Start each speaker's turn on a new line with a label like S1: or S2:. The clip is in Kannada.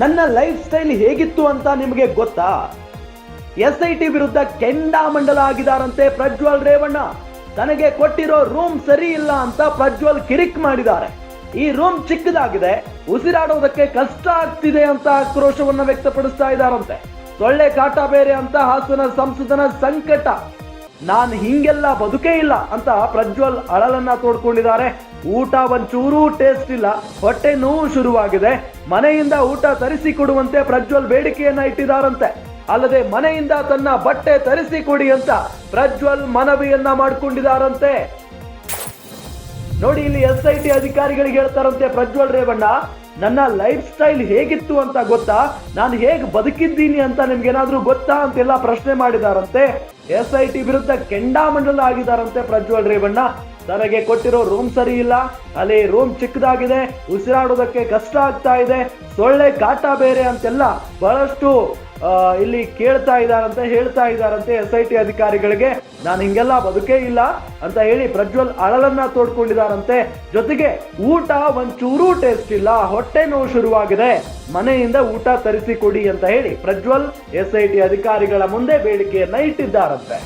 S1: ನನ್ನ ಲೈಫ್ ಸ್ಟೈಲ್ ಹೇಗಿತ್ತು ಅಂತ ನಿಮಗೆ ಗೊತ್ತಾ? ಎಸ್ ಐ ಟಿ ವಿರುದ್ಧ ಕೆಂಡಾಮಂಡಲ ಆಗಿದಾರಂತೆ ಪ್ರಜ್ವಲ್ ರೇವಣ್ಣ. ತನಗೆ ಕೊಟ್ಟಿರೋ ರೂಮ್ ಸರಿ ಇಲ್ಲ ಅಂತ ಪ್ರಜ್ವಲ್ ಕಿರಿಕ್ ಮಾಡಿದ್ದಾರೆ. ಈ ರೂಮ್ ಚಿಕ್ಕದಾಗಿದೆ, ಉಸಿರಾಡೋದಕ್ಕೆ ಕಷ್ಟ ಆಗ್ತಿದೆ ಅಂತ ಆಕ್ರೋಶವನ್ನ ವ್ಯಕ್ತಪಡಿಸ್ತಾ ಇದ್ದಾರಂತೆ. ಸೊಳ್ಳೆ ಕಾಟ ಬೇರೆ ಅಂತ ಹಾಸನ ಸಂಸದನ ಸಂಕಟ. ನಾನ್ ಹಿಂಗೆಲ್ಲ ಬದುಕೇ ಇಲ್ಲ ಅಂತ ಪ್ರಜ್ವಲ್ ಅಳಲನ್ನ ತೋಡ್ಕೊಂಡಿದ್ದಾರೆ. ಊಟ ಒಂಚೂರು ಟೇಸ್ಟ್ ಇಲ್ಲ. ಹೊಟ್ಟೆ ನೋವು ಶುರುವಾಗಿದೆ. ಮನೆಯಿಂದ ಊಟ ತರಿಸಿ ಕೊಡುವಂತೆ ಪ್ರಜ್ವಲ್ ಬೇಡಿಕೆಯನ್ನ ಇಟ್ಟಿದ್ದಾರಂತೆ. ಅಲ್ಲದೆ ಮನೆಯಿಂದ ತನ್ನ ಬಟ್ಟೆ ತರಿಸಿ ಕೊಡಿ ಅಂತ ಪ್ರಜ್ವಲ್ ಮನವಿಯನ್ನ ಮಾಡಿಕೊಂಡಿದ್ದಾರಂತೆ. ನೋಡಿ, ಇಲ್ಲಿ ಎಸ್ ಐ ಟಿ ಅಧಿಕಾರಿಗಳಿಗೆ ಹೇಳ್ತಾರಂತೆ ಪ್ರಜ್ವಲ್ ರೇವಣ್ಣ, ನನ್ನ ಲೈಫ್ ಸ್ಟೈಲ್ ಹೇಗಿತ್ತು ಅಂತ ಗೊತ್ತಾ? ನಾನು ಹೇಗೆ ಬದುಕಿದ್ದೀನಿ ಅಂತ ನಿಮ್ಗೇನಾದ್ರೂ ಗೊತ್ತಾ ಅಂತೆಲ್ಲ ಪ್ರಶ್ನೆ ಮಾಡಿದಾರಂತೆ. ಎಸ್ ಐ ಟಿ ವಿರುದ್ಧ ಕೆಂಡಾಮಂಡಲ ಆಗಿದ್ದಾರಂತೆ ಪ್ರಜ್ವಲ್ ರೇವಣ್ಣ. ತನಗೆ ಕೊಟ್ಟಿರೋ ರೂಮ್ ಸರಿ ಇಲ್ಲ. ಅಲ್ಲಿ ರೂಮ್ ಚಿಕ್ಕದಾಗಿದೆ. ಉಸಿರಾಡೋದಕ್ಕೆ ಕಷ್ಟ ಆಗ್ತಾ ಇದೆ. ಸೊಳ್ಳೆ ಕಾಟ ಬೇರೆ ಅಂತೆಲ್ಲ ಬಹಳಷ್ಟು ಇಲ್ಲಿ ಕೇಳ್ತಾ ಇದಾರಂತೆ ಹೇಳ್ತಾ ಇದಾರಂತೆ ಎಸ್ ಐ ಟಿ ಅಧಿಕಾರಿಗಳಿಗೆ. ನಾನು ಹಿಂಗೆಲ್ಲ ಬದುಕೇ ಇಲ್ಲ ಅಂತ ಹೇಳಿ ಪ್ರಜ್ವಲ್ ಅಳಲನ್ನ ತೋಡ್ಕೊಂಡಿದಾರಂತೆ ಜೊತೆಗೆ ಊಟ ಒಂಚೂರು ಟೇಸ್ಟ್ ಇಲ್ಲ, ಹೊಟ್ಟೆ ನೋವು ಶುರುವಾಗಿದೆ. ಮನೆಯಿಂದ ಊಟ ತರಿಸಿಕೊಡಿ ಅಂತ ಹೇಳಿ ಪ್ರಜ್ವಲ್ ಎಸ್ ಐ ಟಿ ಅಧಿಕಾರಿಗಳ ಮುಂದೆ ಬೇಡಿಕೆಯನ್ನ ಇಟ್ಟಿದ್ದಾರಂತೆ.